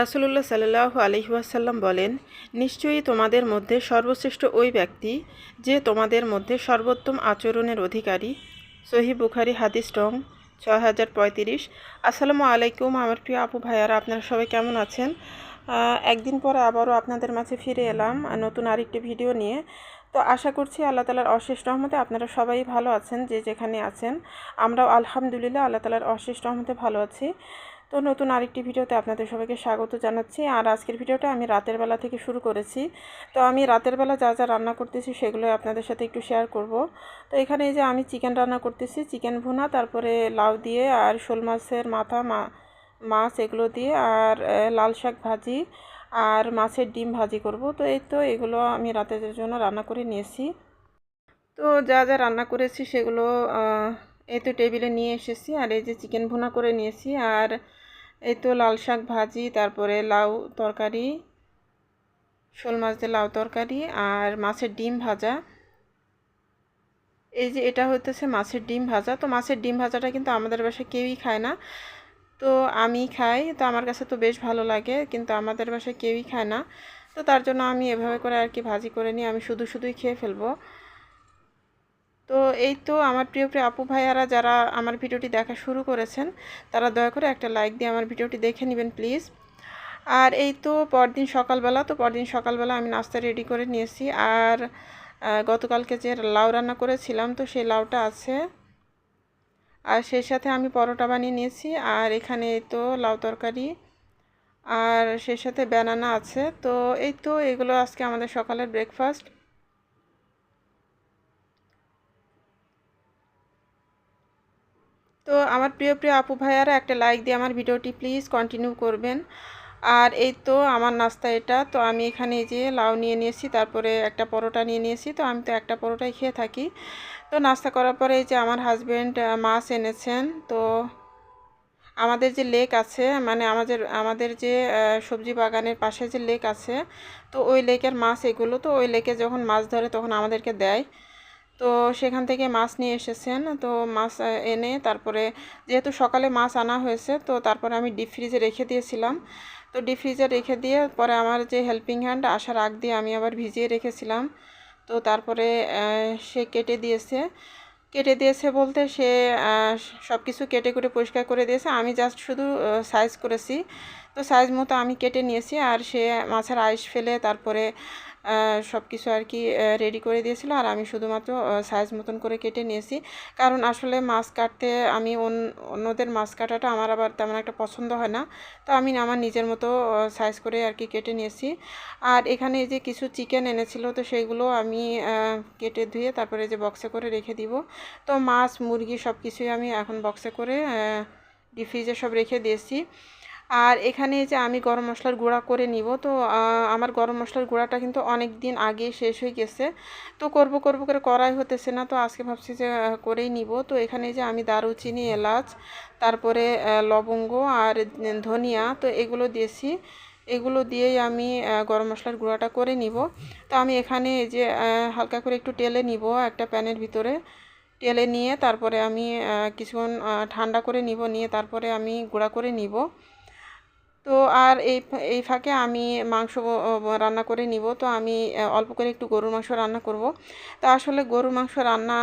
রাসুলুল্লাহ সাল্লাহ আলহিহাসাল্লাম বলেন, নিশ্চয়ই তোমাদের মধ্যে সর্বশ্রেষ্ঠ ওই ব্যক্তি যে তোমাদের মধ্যে সর্বোত্তম আচরণের অধিকারী। সহি বুখারি হাদিস রং ছয় হাজার পঁয়ত্রিশ। আসসালামু আলাইকুম আমার প্রিয় আপু ভাইয়ারা, আপনারা সবাই কেমন আছেন? একদিন পরে আবারও আপনাদের মাঝে ফিরে এলাম নতুন আরেকটি ভিডিও নিয়ে। তো আশা করছি আল্লাহ তালার অশেষ রহমতে আপনারা সবাই ভালো আছেন, যে যেখানে আছেন। আমরাও আলহামদুলিল্লাহ আল্লাহ তালার অশেষ রহমতে ভালো আছি। তো নতুন আরেকটি ভিডিওতে আপনাদের সবাইকে স্বাগত জানাচ্ছি। আর আজকের ভিডিওটা আমি রাতের বেলা থেকে শুরু করেছি। তো আমি রাতের বেলা যা যা রান্না করতেছি সেগুলো আপনাদের সাথে একটু শেয়ার করব। তো এখানে এই যে আমি চিকেন রান্না করতেছি চিকেন ভুনা, তারপরে লাউ দিয়ে আর শোল মাছের মাথা, মা, মাছ এগুলো দিয়ে আর লাল শাক ভাজি আর মাছের ডিম ভাজি করব। তো এই তো এগুলো আমি রাতের জন্য রান্না করে নিয়েছি। তো যা যা রান্না করেছি সেগুলো এই তো টেবিলে নিয়ে এসেছি। আর এই যে চিকেন ভুনা করে নিয়েছি। আর এই তো লাল শাক ভাজি, তারপরে লাউ তরকারি, শোল মাছ দিয়ে লাউ তরকারি আর মাছের ডিম ভাজা। এই যে এটা হইতেছে মাছের ডিম ভাজা। তো মাছের ডিম ভাজাটা কিন্তু আমাদের বাসায় কেউই খায় না। তো আমি খাই, তো আমার কাছে তো বেশ ভালো লাগে, কিন্তু আমাদের বাসায় কেউই খায় না। তো তার জন্য আমি এভাবে করে আর কি ভাজি করে নিয়ে আমি শুধু শুধুই খেয়ে ফেলব। তো এই তো আমার প্রিয় প্রিয় আপু ভাইয়ারা যারা আমার ভিডিওটি দেখা শুরু করেছেন, তারা দয়া করে একটা লাইক দিয়ে আমার ভিডিওটি দেখে নেবেন প্লিজ আর এই তো পরদিন সকালবেলা, তো পরদিন সকালবেলা আমি নাস্তা রেডি করে নিয়েছি। আর গতকালকে যে লাউ রান্না করেছিলাম, তো সেই লাউটা আছে। আর সেই সাথে আমি পরোটা বানিয়ে নিয়েছি। আর এখানে এই তো লাউ তরকারি। আর সেই সাথে ব্যানানা আছে। তো এই তো এগুলো আজকে আমাদের সকালের ব্রেকফাস্ট তো আমার প্রিয় প্রিয় আপু ভাইয়ারা, একটা লাইক দিয়ে আমার ভিডিওটি প্লিজ কন্টিনিউ করবেন। আর এই তো আমার নাস্তা এটা। তো আমি এখানে যে লাউ নিয়ে নিয়েছি, তারপরে একটা পরোটা নিয়ে নিয়েছি। তো আমি তো একটা পরোটাই খেয়ে থাকি। তো নাস্তা করার পরে এই যে আমার হাজব্যান্ড মাছ এনেছেন। তো আমাদের যে লেক আছে মানে আমাদের আমাদের যে সবজি বাগানের পাশে যে লেক আছে, তো ওই লেকের মাছ এগুলো, তো ওই লেকে যখন মাছ ধরে তখন আমাদেরকে দেয়। তো সেখান থেকে মাছ নিয়ে এসেছেন। তো মাছ এনে তারপরে যেহেতু সকালে মাছ আনা হয়েছে, তো তারপরে আমি ডিপ ফ্রিজে রেখে দিয়েছিলাম। তো ডিপ ফ্রিজে রেখে দিয়ে পরে আমার যে হেল্পিং হ্যান্ড আসার আগ দিয়ে আমি আবার ভিজিয়ে রেখেছিলাম। তো তারপরে সে কেটে দিয়েছে। কেটে দিয়েছে বলতে সে সব কিছু কেটে কুটে পরিষ্কার করে দিয়েছে। আমি জাস্ট শুধু সাইজ করেছি। তো সাইজ মতো আমি কেটে নিয়েছি আর সে মাছের আইস ফেলে তারপরে সব কিছু আর কি রেডি করে দিয়েছিল। আর আমি শুধুমাত্র সাইজ মতন করে কেটে নিয়েছি। কারণ আসলে মাছ কাটতে আমি অন- অন্যদের মাছ কাটাটা আমার আবার তেমন একটা পছন্দ হয় না। তো আমি আমার নিজের মতো সাইজ করে আর কি কেটে নিয়েছি। আর এখানে যে কিছু চিকেন এনেছিল, তো সেগুলো আমি কেটে ধুয়ে তারপরে যে বক্সে করে রেখে দিব। তো মাছ, মুরগি সব কিছুই আমি এখন বক্সে করে ডিফ্রিজে সব রেখে দিয়েছি। আর এখানে যে আমি গরম মশলার গুঁড়া করে নিব, তো আমার গরম মশলার গুঁড়াটা কিন্তু অনেক দিন আগে শেষ হয়ে গেছে। তো করব করব করে করাই হতেছে না, তো আজকে ভাবছি যে করেই নিব। তো এখানে যে আমি দারুচিনি, এলাচ, তারপরে লবঙ্গ আর ধনিয়া, তো এগুলো দিয়েছি। এগুলো দিয়েই আমি গরম মশলার গুঁড়াটা করে নিব। তো আমি এখানে যে হালকা করে একটু টেলে নিব একটা প্যানের ভিতরে। টেলে নিয়ে তারপরে আমি কিছুক্ষণ ঠান্ডা করে নিব, নিয়ে তারপরে আমি গুঁড়া করে নিব। তো আর এই এই ফাঁকে আমি মাংস রান্না করে নিব। তো আমি অল্প করে একটু গরুর মাংস রান্না করব। তা আসলে গরুর মাংস রান্না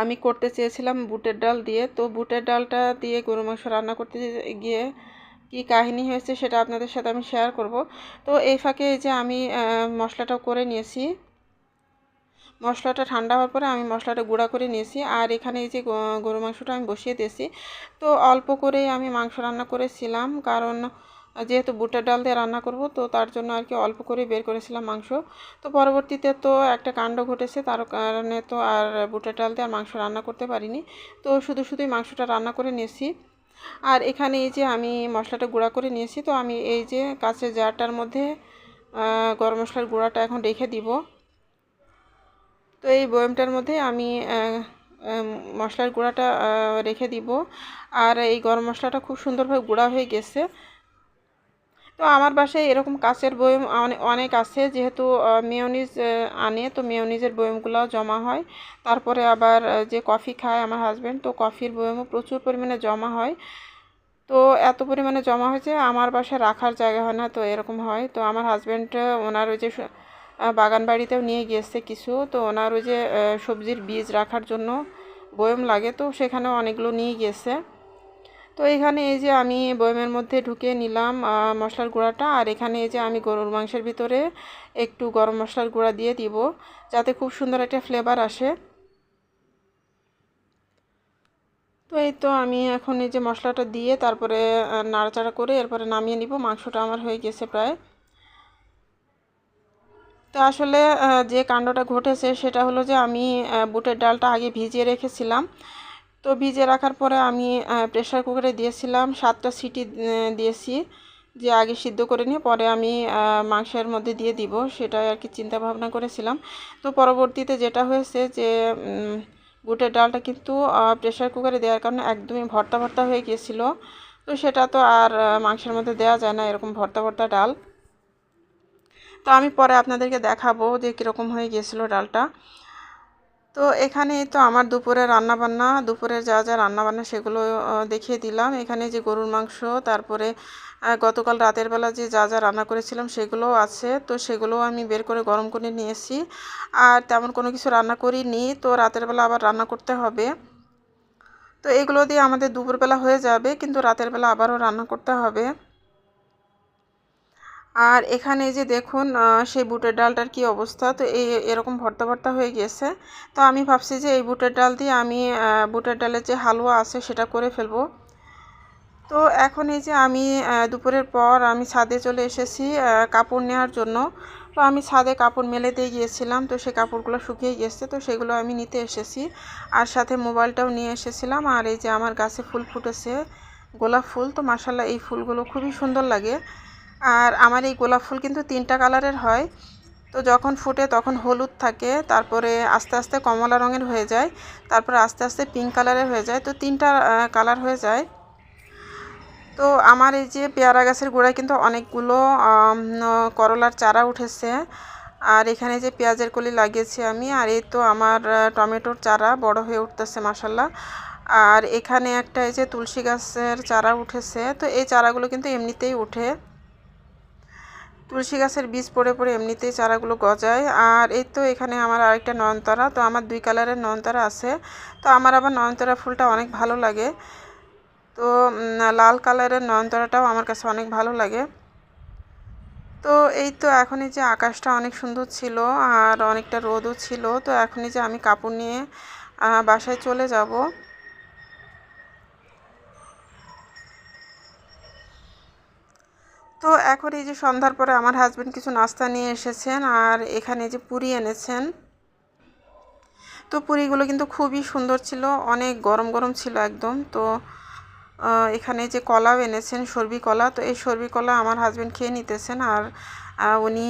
আমি করতে চেয়েছিলাম বুটের ডাল দিয়ে। তো বুটের ডালটা দিয়ে গরুর মাংস রান্না করতে গিয়ে কি কাহিনী হয়েছে সেটা আপনাদের সাথে আমি শেয়ার করব। তো এই ফাঁকে যে আমি মশলাটাও করে নিয়েছি। মশলাটা ঠান্ডা হওয়ার পরে আমি মশলাটা গুঁড়া করে নিয়েছি। আর এখানে এই যে গরু মাংসটা আমি বসিয়ে দিয়েছি। তো অল্প করেই আমি মাংস রান্না করেছিলাম। কারণ যেহেতু বুটের ডাল দিয়ে রান্না করব, তো তার জন্য আর কি অল্প করে বের করেছিলাম মাংস। তো পরবর্তীতে তো একটা কাণ্ড ঘটেছে, তার কারণে তো আর বুটের ডাল দিয়ে আর মাংস রান্না করতে পারিনি। তো শুধু শুধুই মাংসটা রান্না করে নিয়েছি। আর এখানে এই যে আমি মশলাটা গুঁড়া করে নিয়েছি, তো আমি এই যে কাঁচের জারটার মধ্যে গরম মশলার গুঁড়াটা এখন রেখে দিব। তো এই বয়ামটার মধ্যে আমি মশলার গুঁড়াটা রেখে দিব। আর এই গরম মশলাটা খুব সুন্দরভাবে গুঁড়া হয়ে গেছে। তো আমার বাসায় এরকম কাঁচের বয়ম অনেক আছে। যেহেতু মেয়নিজ আনে, তো মেয়নিজের বয়মগুলো জমা হয়। তারপরে আবার যে কফি খায় আমার হাজব্যান্ড তো কফির বয়মও প্রচুর পরিমাণে জমা হয়। তো এত পরিমাণে জমা হয়েছে, আমার বাসায় রাখার জায়গা হয় না, তো এরকম হয়। তো আমার হাজব্যান্ড ওনার ওই যে বাগান বাড়িতেও নিয়ে গিয়েছে কিছু। তো ওনার ওই যে সবজির বীজ রাখার জন্য বয়ম লাগে, তো সেখানেও অনেকগুলো নিয়ে গিয়েছে। তো এখানে এই যে আমি বয়মের মধ্যে ঢুকিয়ে নিলাম মশলার গুঁড়াটা। আর এখানে এই যে আমি গরুর মাংসের ভিতরে একটু গরম মশলার গুঁড়া দিয়ে দিব, যাতে খুব সুন্দর একটা ফ্লেভার আসে। তো এই তো আমি এখন এই যে মশলাটা দিয়ে তারপরে নাড়াচাড়া করে এরপরে নামিয়ে নিব। মাংসটা আমার হয়ে গেছে প্রায়। তো আসলে যে কাণ্ডটা ঘটেছে সেটা হলো যে আমি বুটের ডালটা আগে ভিজিয়ে রেখেছিলাম। তো ভিজিয়ে রাখার পরে আমি প্রেশার কুকারে দিয়েছিলাম সাতটা সিটি দিয়েছি যে আগে সিদ্ধ করে নিয়ে পরে আমি মাংসের মধ্যে দিয়ে দিব। সেটাই আর কি চিন্তা ভাবনা করেছিলাম। তো পরবর্তীতে যেটা হয়েছে যে বুটের ডালটা কিন্তু প্রেশার কুকারে দেওয়ার কারণে একদমই ভর্তা ভর্তা হয়ে গিয়েছিল। তো সেটা তো আর মাংসের মধ্যে দেওয়া যায় না, এরকম ভর্তা ভর্তা ডাল। তো আমি পরে আপনাদেরকে দেখাবো যে কীরকম হয়ে গিয়েছিল ডালটা। তো এখানে তো আমার দুপুরে রান্না বান্না দুপুরের যা যা রান্না বান্না সেগুলো দেখিয়ে দিলাম। এখানে যে গরুর মাংস, তারপরে গতকাল রাতের বেলা যে যা যা রান্না করেছিলাম সেগুলোও আছে। তো সেগুলোও আমি বের করে গরম করে নিয়েছি আর তেমন কোনো কিছু রান্না করিনি। তো রাতের বেলা আবার রান্না করতে হবে। তো এগুলো দিয়ে আমাদের দুপুরবেলা হয়ে যাবে, কিন্তু রাতের বেলা আবারও রান্না করতে হবে। আর এখানে যে দেখুন সেই বুটের ডালটার কি অবস্থা? তো এই এরকম ভর্তা ভর্তা হয়ে গেছে তো আমি ভাবছি যে এই বুটের ডাল দিয়ে আমি বুটের ডালের যে হালুয়া আছে সেটা করে ফেলব। তো এখন এই যে আমি দুপুরের পর আমি ছাদে চলে এসেছি কাপড় নেওয়ার জন্য। তো আমি ছাদে কাপড় মেলে দিয়ে গিয়েছিলাম, তো সেই কাপড়গুলো শুকিয়ে গেছে তো সেগুলো আমি নিতে এসেছি। আর সাথে মোবাইলটাও নিয়ে এসেছিলাম, আর এই যে আমার গাছে ফুল ফুটেছে, গোলাপ ফুল। তো মাসাল্লাহ এই ফুলগুলো খুবই সুন্দর লাগে। আর আমার এই গোলাপ ফুল কিন্তু তিনটা কালারের হয়। তো যখন ফুটে তখন হলুদ থাকে, তারপরে আস্তে আস্তে কমলা রঙের হয়ে যায়, তারপরে আস্তে আস্তে পিঙ্ক কালারের হয়ে যায়, তো তিনটা কালার হয়ে যায়। তো আমার এই যে পেয়ারা গাছের গোড়ায় কিন্তু অনেকগুলো করলার চারা উঠেছে। আর এখানে যে পেঁয়াজের কলি লাগিয়েছি আমি, আর এই তো আমার টমেটোর চারা বড় হয়ে উঠতেছে মাসাল্লাহ আর এখানে একটা এই যে তুলসী গাছের চারা উঠেছে, তো এই চারাগুলো কিন্তু এমনিতেই উঠে। তুলসী গাছের বীজ পড়ে পড়ে এমনিতেই চারাগুলো গজায়। আর এই তো এখানে আমার আরেকটা নয়নতারা, তো আমার দুই কালারের নয়নতারা আছে। তো আমার আবার নয়নতারা ফুলটা অনেক ভালো লাগে। তো লাল কালারের নয়নতারাটাও আমার কাছে অনেক ভালো লাগে। তো এই তো এখনই যে আকাশটা অনেক সুন্দর ছিল আর অনেকটা রোদও ছিল, তো এখনই যে আমি কাপড় নিয়ে বাসায় চলে যাব। তো এখন এই যে সন্ধ্যার পরে আমার হাজব্যান্ড কিছু নাস্তা নিয়ে এসেছেন আর এখানে যে পুরি এনেছেন। তো পুরিগুলো কিন্তু খুবই সুন্দর ছিল, অনেক গরম গরম ছিল একদম। তো এখানে যে কলাও এনেছেন, সর্বি কলা। তো এই সর্বি কলা আমার হাজব্যান্ড খেয়ে নিতেছেন আর উনি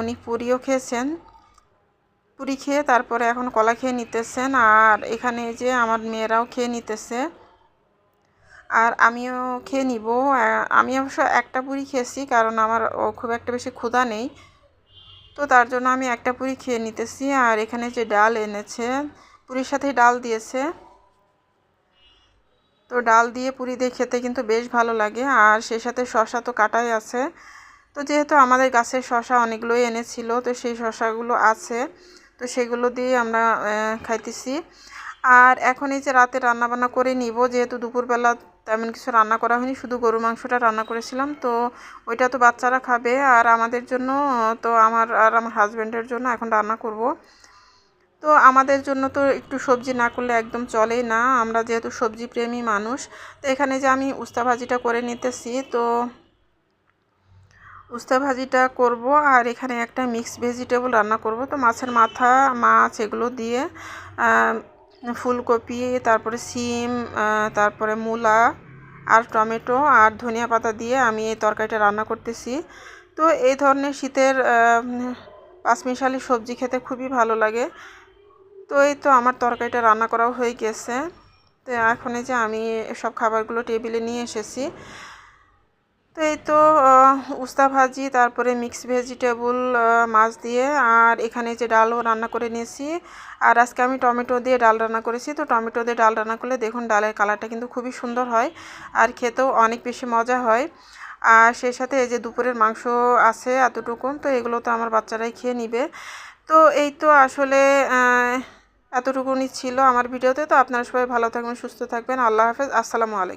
উনি পুরিও খেয়েছেন। পুরি খেয়ে তারপরে এখন কলা খেয়ে নিতেছেন আর এখানে যে আমার মেয়েরাও খেয়ে নিতেছে। আর আমিও খেয়ে নিব। আমি অবশ্য একটা পুরি খেয়েছি, কারণ আমার খুব একটা বেশি ক্ষুধা নেই। তো তার জন্য আমি একটা পুরি খেয়ে নিতেছি। আর এখানে যে ডাল এনেছে, পুরির সাথে ডাল দিয়েছে। তো ডাল দিয়ে পুরি দিয়ে খেতে কিন্তু বেশ ভালো লাগে। আর সেই সাথে শশা তো কাটাই আছে। তো যেহেতু আমাদের গাছের শশা অনেকগুলোই এনেছিল, তো সেই শশাগুলো আছে। তো সেগুলো দিয়ে আমরা খাইতেছি। আর এখন এই যে রাতে রান্না বান্না করে নিব, যেহেতু দুপুরবেলা তেমন কিছু রান্না করা হয়নি, শুধু গরু মাংসটা রান্না করেছিলাম। তো ওইটা তো বাচ্চারা খাবে আর আমাদের জন্য, তো আমার আর আমার হাজব্যান্ডের জন্য এখন রান্না করব। তো আমাদের জন্য তো একটু সবজি না করলে একদম চলেই না, আমরা যেহেতু সবজি প্রেমী মানুষ, তো এখানে যে আমি উস্তা ভাজিটা করে নিতেছি, তো উস্তা ভাজিটা করব আর এখানে একটা মিক্স ভেজিটেবল রান্না করব। তো মাছের মাথা, মাছ এগুলো দিয়ে ফুলকপি, তারপরে সিম তারপরে মূলা আর টমেটো আর ধনিয়া পাতা দিয়ে আমি এই তরকারিটা রান্না করতেছি। তো এই ধরনের শীতের পাঁচমিশালি সবজি খেতে খুবই ভালো লাগে। তো এই তো আমার তরকারিটা রান্না করাও হয়ে গেছে। তো এখন এই যে আমি সব খাবারগুলো টেবিলে নিয়ে এসেছি। তো এই তো উস্তা ভাজি, তারপরে মিক্স ভেজিটেবল মাছ দিয়ে, আর এখানে যে ডালও রান্না করে নিয়েছি। আর আজকে আমি টমেটো দিয়ে ডাল রান্না করেছি। তো টমেটো দিয়ে ডাল রান্না করলে দেখুন ডালের কালারটা কিন্তু খুবই সুন্দর হয়, আর খেতেও অনেক বেশি মজা হয়। আর সেই সাথে এই যে দুপুরের মাংস আছে এতটুকুন, তো এগুলো তো আমার বাচ্চারাই খেয়ে নিবে। তো এই তো আসলে এতটুকুনি ছিল আমার ভিডিওতে। তো আপনারা সবাই ভালো থাকবেন, সুস্থ থাকবেন। আল্লাহ হাফেজ। আসসালামু আলাইকুম।